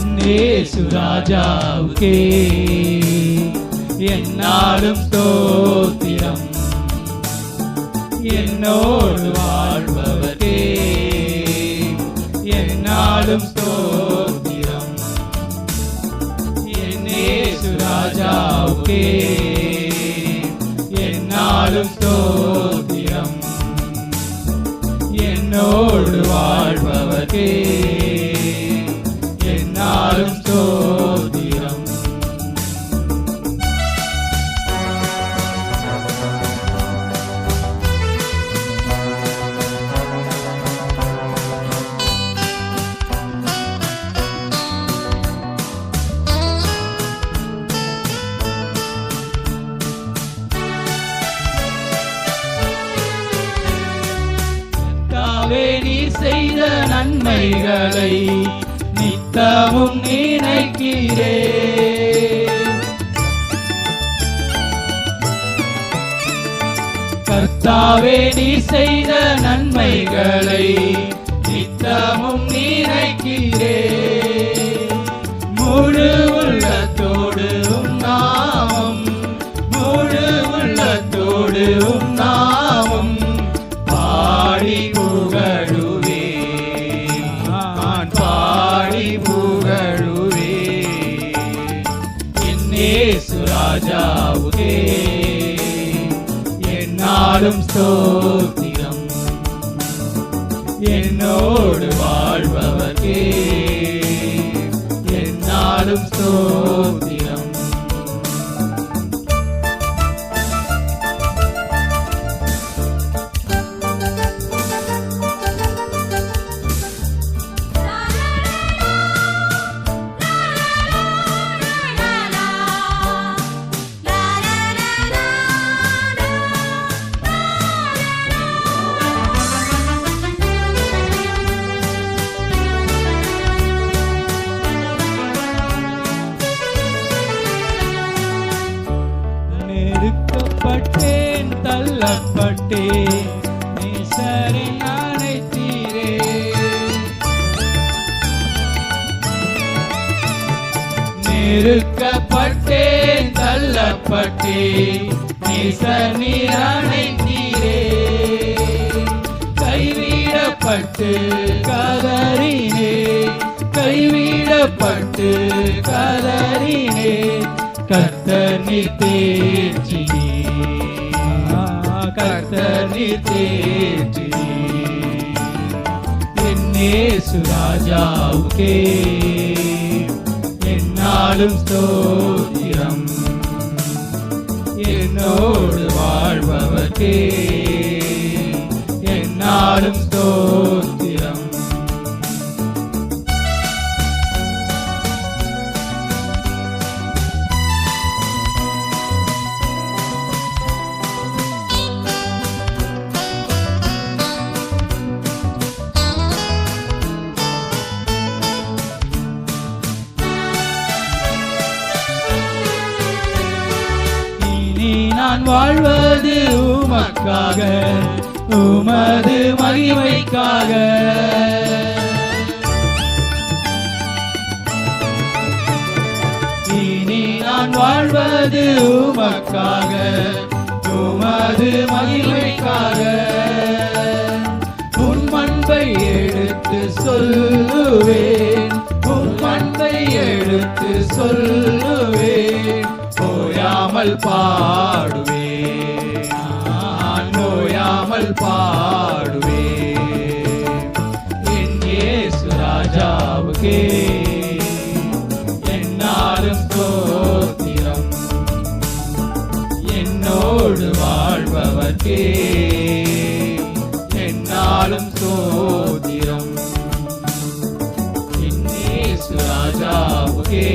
என்னேசு ராஜாவுக்கே. என்னாலும் ஸ்தோத்திரம். என்னோடு வாழ்பவர்க்கே. என்னாலும் ஸ்தோத்திரம். என்னேசு ராஜாவுக்கே. என்னாலும் ஸ்தோத்திரம். என்னோடு வாழ்பவர்க்கே. நாளும் ஸ்தோத்திரம் செய்த நன்மைகளை நித்தமும் நினைக்கிறே. கர்த்தாவே நீ செய்த நன்மைகளை நித்தமும் ராஜாவுக்கே. என்னாலும் ஸ்தோத்திரம். என்னோடு வாழ்பவர்க்கே. என்னாலும் ஸ்தோத்திரம். நெருக்கப்பட்டேன் தள்ளப்பட்டேன் நேசரின் அழைத்தீரே நெருக்கப்பட்டேன் தள்ளப்பட்டேன் நேசரின் அழைத்தீரே கைவிடப்பட்டு கதறினே. கைவிடப்பட்டு கதறினே. கத்தனி தேற்றி கத்தனி தேற்றி என்னேசு ராஜாவுக்கே என்னாலும் ஸ்தோத்திரம் என்னோடு வாழ்பவர்க்கே என்னாலும் ஸ்தோத்திரம் நான் வாழ்வது உமக்காக உமது மகிமைக்காக. இனி நான் வாழ்வது உமக்காக உமது மகிமைக்காக. உன் பண்பை எடுத்து சொல்லுவேன் உன் பண்பை எடுத்து சொல்லுவேன் நோயாமல் பாடுவே. நான் நோயாமல் பாடுவே. என் இயேசு ராஜாவுக்கே என்னாலும் தோத்திரம் என்னோடு வாழ்பவர்க்கே என்னாலும் தோத்திரம் என் இயேசு ராஜாவுக்கே.